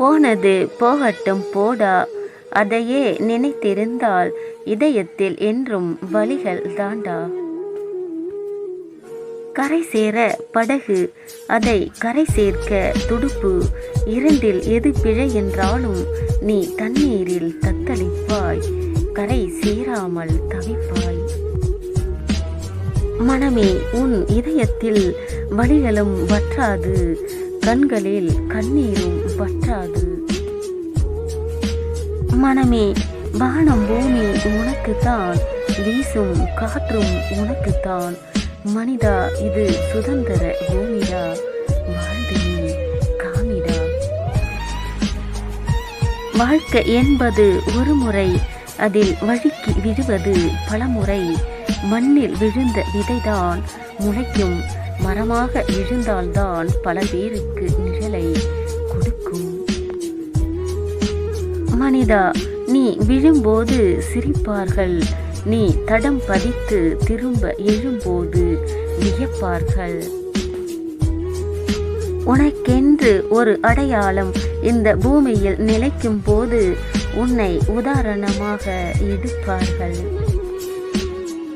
போனது போகட்டும் போடா. அதையே நினைத்திருந்தால் இதயத்தில் என்றும் வலிகள் தாண்டா. கரை சேர படகு அதை கரை சேர்க்க துடுப்பு. இரண்டில் எது பிழை என்றாலும் நீ தண்ணீரில் தத்தளிப்பாய். கரை சேராமல் தவிப்பாய். மனமே உன் இதயத்தில் வலிகளும் வற்றாது. கண்களில் கண்ணீரும் வற்றாது. மனமே வானம் பூமி உனக்குத்தான் வீசும் காற்றும் உனக்குத்தான். மனிதா இது சுதந்திர பூமிடா வாழ்ந்து காமிடா. வாழ்க்கை என்பது ஒரு முறை அதில் வழுக்கி விழுவது பலமுறை. மண்ணில் விழுந்த விதைதான். முளைக்கும் மரமாக எழுந்தால்தான் பல பேருக்கு நிழலை கொடுக்கும். மனிதா நீ விழும்போது சிரிப்பார்கள். நீ தடம் பதித்து திரும்ப எழும்போது வியப்பார்கள். உனக்கென்று ஒரு அடையாளம் இந்த பூமியில் நிலைக்கும் போது உன்னை உதாரணமாக எடுப்பார்கள்.